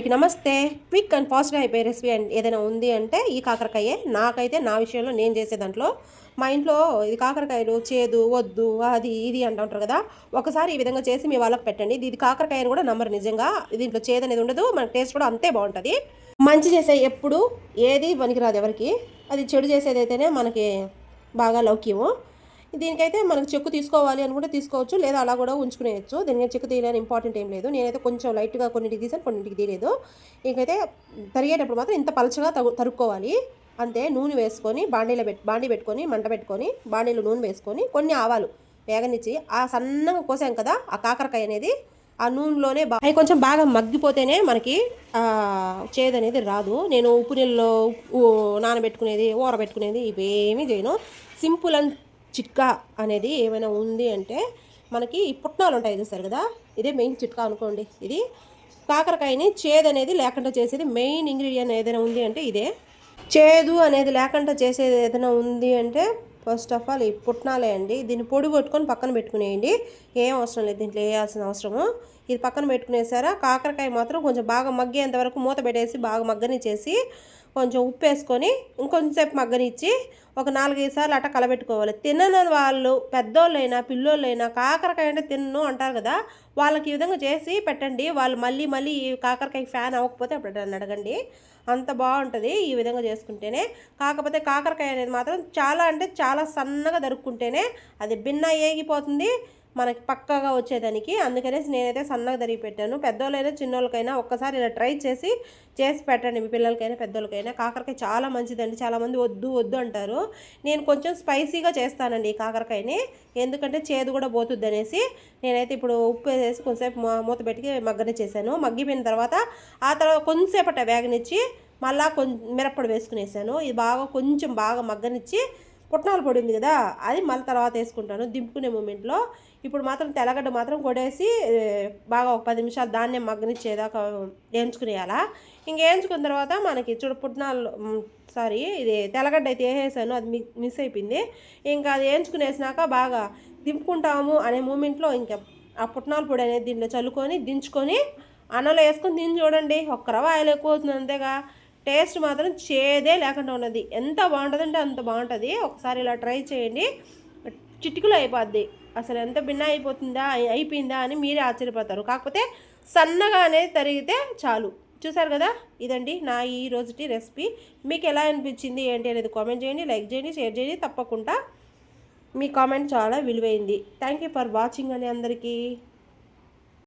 అందరికీ నమస్తే. Quick and ఫాస్ట్గా అయిపోయే రెసిపీ అండ్ ఏదైనా ఉంది అంటే ఈ కాకరకాయే. నాకైతే నా విషయంలో నేను చేసే దాంట్లో మా ఇంట్లో ఇది కాకరకాయలు చేదు వద్దు అది ఇది అంటూ ఉంటారు కదా. ఒకసారి ఈ విధంగా చేసి మీ వాళ్ళకి పెట్టండి. ఇది కాకరకాయ అని కూడా నమ్మరు నిజంగా. దీంట్లో చేదు అనేది ఉండదు. మన టేస్ట్ కూడా అంతే బాగుంటుంది. మంచి చేసే ఎప్పుడు ఏది పనికిరాదు ఎవరికి. అది చెడు చేసేది అయితేనే మనకి బాగా లౌక్యము. దీనికైతే మనకు చెక్కు తీసుకోవాలి అని కూడా తీసుకోవచ్చు లేదా అలా కూడా ఉంచుకునేయచ్చు. దీనికి చెక్కు తీయలేని ఇంపార్టెంట్ ఏం లేదు. నేనైతే కొంచెం లైట్గా కొన్నింటికి తీసాను కొన్నింటికి తీయలేదు. ఇంకైతే తరిగేటప్పుడు మాత్రం ఇంత పలచగా తగు తరుక్కోవాలి. అంతే నూనె వేసుకొని బాండీలో పెట్టి బాండీ పెట్టుకొని మంట పెట్టుకొని బాండీలో నూనె వేసుకొని కొన్ని ఆవాలు వేగనిచ్చి ఆ సన్నగా కోసాం కదా ఆ కాకరకాయ అనేది ఆ నూనెలోనే బా అవి కొంచెం బాగా మగ్గిపోతేనే మనకి చేదు అనేది రాదు. నేను ఉప్పు నీళ్ళలో ఉప్పు నానబెట్టుకునేది ఊరబెట్టుకునేది ఇవేమీ చేయను. సింపుల్ అండ్ చిట్కా అనేది ఏమైనా ఉంది అంటే మనకి ఈ పుట్నాలు ఉంటాయి చూసారు కదా? ఇదే మెయిన్ చిట్కా అనుకోండి ఇది. కాకరకాయని చేదు అనేది లేకుండా చేసేది మెయిన్ ఇంగ్రీడియంట్ ఏదైనా ఉంది అంటే ఇదే. చేదు అనేది లేకుండా చేసేది ఏదైనా ఉంది అంటే ఫస్ట్ ఆఫ్ ఆల్ ఈ పుట్నాలే అండి. దీన్ని పొడి కొట్టుకొని పక్కన పెట్టుకునేయండి. ఏం అవసరం లేదు దీంట్లో వేయాల్సిన అవసరము. ఇది పక్కన పెట్టుకునేసారా? కాకరకాయ మాత్రం కొంచెం బాగా మగ్గేంత వరకు మూత పెట్టేసి బాగా మగ్గని చేసి కొంచెం ఉప్పు వేసుకొని ఇంకొంచెంసేపు మగ్గనిచ్చి ఒక నాలుగైదు సార్లు అట్ట కలబెట్టుకోవాలి. తినని వాళ్ళు పెద్దోళ్ళైనా పిల్లోళ్ళైనా కాకరకాయ అంటే తిన్ను అంటారు కదా వాళ్ళకి ఈ విధంగా చేసి పెట్టండి. వాళ్ళు మళ్ళీ మళ్ళీ ఈ కాకరకాయ ఫ్యాన్ అవ్వకపోతే అప్పుడు నన్ను అడగండి. అంత బాగుంటుంది ఈ విధంగా చేసుకుంటేనే. కాకపోతే కాకరకాయ అనేది మాత్రం చాలా అంటే చాలా సన్నగా దరుక్కుంటేనే అది భిన్న ఏగిపోతుంది మనకి పక్కగా వచ్చేదానికి. అందుకనేసి నేనైతే సన్నగా తరిగి పెట్టాను. పెద్దోళ్ళైనా చిన్నోళ్ళకైనా ఒక్కసారి ఇలా ట్రై చేసి చేసి పెట్టండి. మీ పిల్లలకైనా పెద్దోళ్ళకైనా. కాకరకాయ చాలా మంచిదండి. చాలామంది వద్దు వద్దు అంటారు. నేను కొంచెం స్పైసీగా చేస్తానండి ఈ కాకరకాయని. ఎందుకంటే చేదు కూడా పోతుంది అనేసి నేనైతే ఇప్పుడు ఉప్పు వేసేసి కొంచెంసేపు మూత పెట్టి మగ్గన చేశాను. మగ్గిపోయిన తర్వాత ఆ తర్వాత కొంతసేపట వేగనిచ్చి మళ్ళీ కొంచెం మిరప్పొడి వేసుకునేసాను. ఇది బాగా కొంచెం బాగా మగ్గనిచ్చి పుట్నాల పొడి ఉంది కదా అది మళ్ళీ తర్వాత వేసుకుంటాను. దింపుకునే మూమెంట్లో ఇప్పుడు మాత్రం తెల్లగడ్డ మాత్రం కొడేసి బాగా ఒక పది నిమిషాలు ధాన్యం మగ్గనిచ్చేదాకా వేయించుకునేయాలా. ఇంక వేయించుకున్న తర్వాత మనకి చూడు పుట్నాలు సారీ ఇది తెల్లగడ్డ అయితే వేసేసాను అది మిస్ అయిపోయింది. ఇంకా అది వేయించుకునేసినాక బాగా దింపుకుంటాము అనే మూమెంట్లో ఇంకా ఆ పుట్నాల పొడి అనేది దీంట్లో చల్లుకొని దించుకొని అన్నంలో వేసుకొని తిని చూడండి. ఒక్క రవ్వ ఆయిల్ ఎక్కువ అవుతుంది అంతేగా. టేస్ట్ మాత్రం చేదే లేకుండా ఉన్నది. ఎంత బాగుంటుందంటే అంత బాగుంటుంది. ఒకసారి ఇలా ట్రై చేయండి. చిటికలు అయిపోద్ది. అసలు ఎంత భిన్న అయిపోతుందా అయిపోయిందా అని మీరే ఆశ్చర్యపోతారు కాకపోతే సన్నగా అనేది తరిగితే చాలు. చూసారు కదా? ఇదండి నా ఈ రోజుటి రెసిపీ. మీకు ఎలా అనిపించింది ఏంటి అనేది కామెంట్ చేయండి లైక్ చేయండి షేర్ చేయండి. తప్పకుండా మీ కామెంట్ చాలా విలువైంది. థ్యాంక్ యూ ఫర్ వాచింగ్ అని అందరికీ.